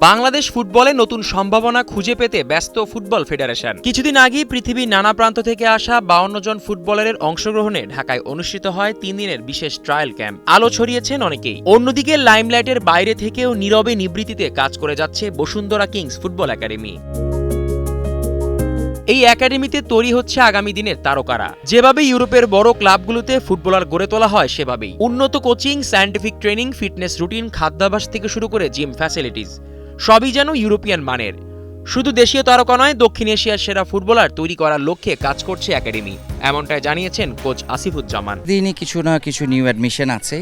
বাংলাদেশ ফুটবলে নতুন সম্ভাবনা খুঁজে পেতে ব্যস্ত ফুটবল ফেডারেশন। কিছুদিন আগেই পৃথিবীর নানা প্রান্ত থেকে আসা বাউন্ন জন ফুটবলারের অংশগ্রহণে ঢাকায় অনুষ্ঠিত হয় তিন দিনের বিশেষ ট্রায়াল ক্যাম্প। আলো ছড়িয়েছেন অনেকেই। অন্যদিকে লাইমলাইটের বাইরে থেকেও নীরবে নিবৃত্তিতে কাজ করে যাচ্ছে বসুন্ধরা কিংস ফুটবল একাডেমি। এই একাডেমিতে তৈরি হচ্ছে আগামী দিনের তারকারা। যেভাবে ইউরোপের বড় ক্লাবগুলোতে ফুটবলার গড়ে তোলা হয়, সেভাবেই। উন্নত coaching, scientific training, fitness routine, খাদ্যাভ্যাস থেকে শুরু করে জিম ফ্যাসিলিটিস। সবই যেন ইউরোপিয়ান মানের। শুধু দেশীয় তারকা নয়, দক্ষিণ এশিয়ার সেরা ফুটবলার তৈরি করার লক্ষ্যে কাজ করছে একাডেমি, এমনটাই জানিয়েছেন কোচ আসিফুজ্জামান। দিনই কিছু না কিছু নিউ অ্যাডমিশন আছে।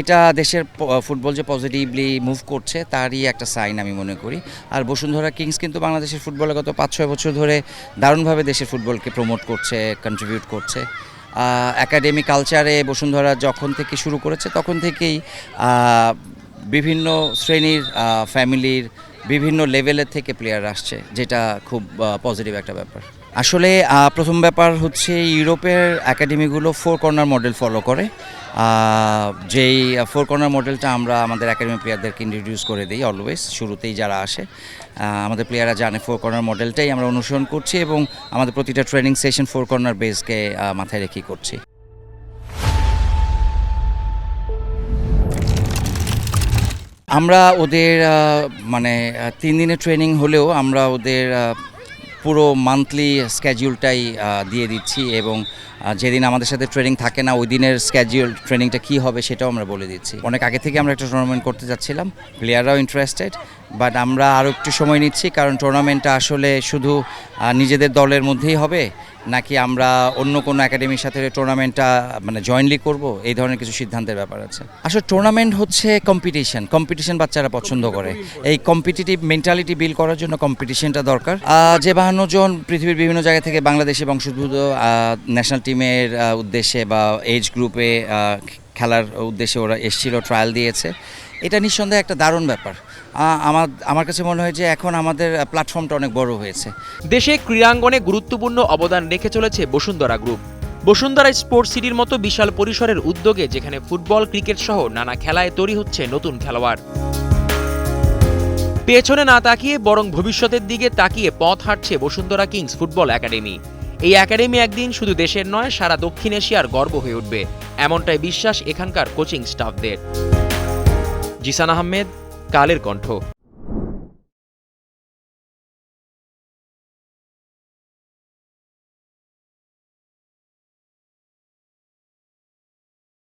এটা দেশের ফুটবল যে পজিটিভলি মুভ করছে, তারই একটা সাইন আমি মনে করি। আর বসুন্ধরা কিংস কিন্তু বাংলাদেশের ফুটবলে গত পাঁচ ছয় বছর ধরে দারুণভাবে দেশের ফুটবলকে প্রমোট করছে কন্ট্রিবিউট করছে। একাডেমি কালচারে বসুন্ধরা যখন থেকে শুরু করেছে, তখন থেকেই বিভিন্ন শ্রেণির ফ্যামিলির বিভিন্ন লেভেলের থেকে প্লেয়ার আসছে, যেটা খুব পজিটিভ একটা ব্যাপার। আসলে প্রথম ব্যাপার হচ্ছে ইউরোপের একাডেমিগুলো ফোর কর্নার মডেল ফলো করে। যেই ফোর কর্নার মডেলটা আমরা আমাদের একাডেমি প্লেয়ারদেরকে ইন্ট্রোডিউস করে দিই অলওয়েজ শুরুতেই যারা আসে। আমাদের প্লেয়াররা জানে ফোর কর্নার মডেলটাই আমরা অনুসরণ করছি এবং আমাদের প্রতিটা ট্রেনিং সেশন ফোর কর্নার বেসকে মাথায় রেখেই করছি। আমরা ওদের মানে তিন দিনের ট্রেনিং হলেও আমরা ওদের পুরো মান্থলি স্ক্যাজিউলটাই দিয়ে দিচ্ছি এবং যেদিন আমাদের সাথে ট্রেনিং থাকে না ওই দিনের স্ক্যাজিউল ট্রেনিংটা কী হবে সেটাও আমরা বলে দিচ্ছি। অনেক আগে থেকে আমরা একটা টুর্নামেন্ট করতে যাচ্ছিলাম প্লেয়াররাও ইন্টারেস্টেড বাট আমরা আরও একটু সময় নিচ্ছি, কারণ টুর্নামেন্টটা আসলে শুধু নিজেদের দলের মধ্যেই হবে, নাকি আমরা অন্য কোনো একাডেমির সাথে টুর্নামেন্টটা মানে জয়েন্টলি করব? এই ধরনের কিছু সিদ্ধান্তের ব্যাপার আছে। আসলে টুর্নামেন্ট হচ্ছে কম্পিটিশন কম্পিটিশন বাচ্চারা পছন্দ করে। এই কম্পিটিটিভ মেন্টালিটি বিল করার জন্য কম্পিটিশনটা দরকার। যে বাহান্ন জন পৃথিবীর বিভিন্ন জায়গা থেকে বাংলাদেশে বংশোদ্ভূত ন্যাশনাল টিমের উদ্দেশ্যে বা এজ গ্রুপে খেলার উদ্দেশ্যে ওরা এসেছিল ট্রায়াল দিয়েছে। এটা নিঃসন্দেহে একটা দারুণ ব্যাপার। আমার আমার কাছে মনে হয় যে এখন আমাদের প্ল্যাটফর্মটা অনেক বড় হয়েছে। দেশে ক্রীড়াঙ্গনে গুরুত্বপূর্ণ অবদান রেখে চলেছে বসুন্ধরা গ্রুপ বসুন্ধরা স্পোর্টস সিটির মতো বিশাল পরিসরের উদ্যোগে যেখানে ফুটবল ক্রিকেট সহ নানা খেলায় তৈরি হচ্ছে নতুন খেলোয়াড়। পেছনে না তাকিয়ে বরং ভবিষ্যতের দিকে তাকিয়ে পথ হাঁটছে বসুন্ধরা কিংস ফুটবল একাডেমি। এই একাডেমি একদিন শুধু দেশের নয়, সারা দক্ষিণ এশিয়ার গর্ব হয়ে উঠবে। এমনটাই বিশ্বাস এখানকার কোচিং স্টাফদের। জিসান আহমেদ কালের কণ্ঠ।